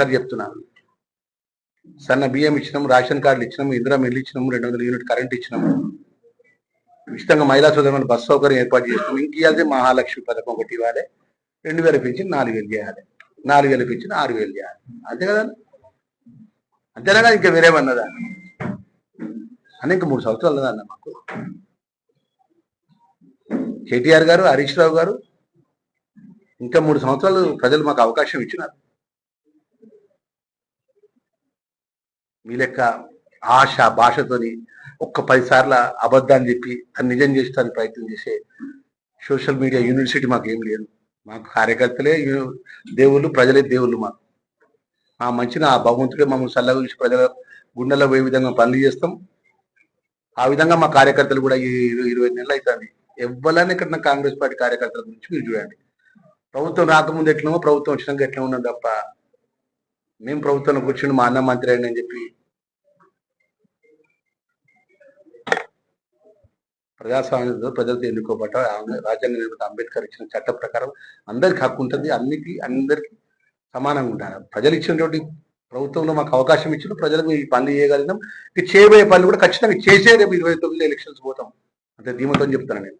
మళ్ళొకసారి చెప్తున్నాను సన్న బియ్యం ఇచ్చినాం రేషన్ కార్డులు ఇచ్చినాం ఇందిరా మిల్లు ఇచ్చినాం రెండు వందల యూనిట్ కరెంట్ ఇచ్చినాం ఉచితంగా మహిళా సోదరులను బస్ సౌకర్యం ఏర్పాటు చేసినాం ఇంక మహాలక్ష్మి పథకం ఒకటి ఇవ్వాలి. రెండు వేలు పెంచింది నాలుగు వేలు చేయాలి. నాలుగు వేలు పెంచింది ఆరు వేలు చేయాలి. అంతే కదా? అంతేనా కదా ఇంకా వేరేమన్నదా? అని ఇంకా మూడు సంవత్సరాలు అన్న మాకు. కేటీఆర్ గారు హరీష్ రావు గారు ఇంకా మూడు సంవత్సరాలు ప్రజలు మాకు అవకాశం ఇచ్చినారు. మీ లెక్క ఆశ భాషతోని ఒక్క పదిసార్ల అబద్ధాన్ని చెప్పి దాన్ని నిజం చేస్తానికి ప్రయత్నం చేసే సోషల్ మీడియా యూనివర్సిటీ మాకు ఏం లేదు. మాకు కార్యకర్తలే దేవుళ్ళు ప్రజలే దేవుళ్ళు మాకు. ఆ మంచిన ఆ భగవంతుడే మమ్మల్ని చల్లగా చూసి ప్రజల గుండెల్లో ఏ విధంగా పనులు చేస్తాం. ఆ విధంగా మా కార్యకర్తలు కూడా ఈ ఇరవై నెలలు అవుతుంది ఎవ్వరైనా ఇక్కడ కాంగ్రెస్ పార్టీ కార్యకర్తల గురించి మీరు చూడండి. ప్రభుత్వం రాకముందు ఎట్లమో ప్రభుత్వం వచ్చినాక ఎట్లా ఉన్నాం తప్ప మేము ప్రభుత్వంలో కూర్చుని మా అన్న మంత్రి అని చెప్పి ప్రజాస్వామ్యంలో ప్రజలతో ఎన్నుకోబట్ట రాజ్యాంగ నిర్మాత అంబేద్కర్ ఇచ్చిన చట్ట ప్రకారం అందరికి హక్కు ఉంటుంది అన్నికి అందరికి సమానంగా ఉంటారు. ప్రజలు ఇచ్చినటువంటి ప్రభుత్వంలో మాకు అవకాశం ఇచ్చిన ప్రజలకు ఈ పనులు చేయగలిగినాం. ఇక చేయబోయే పనులు కూడా ఖచ్చితంగా చేసే రేపు ఇరవై తొమ్మిది ఎలక్షన్స్ పోతాం. అంతే ధీమతో చెప్తాను నేను.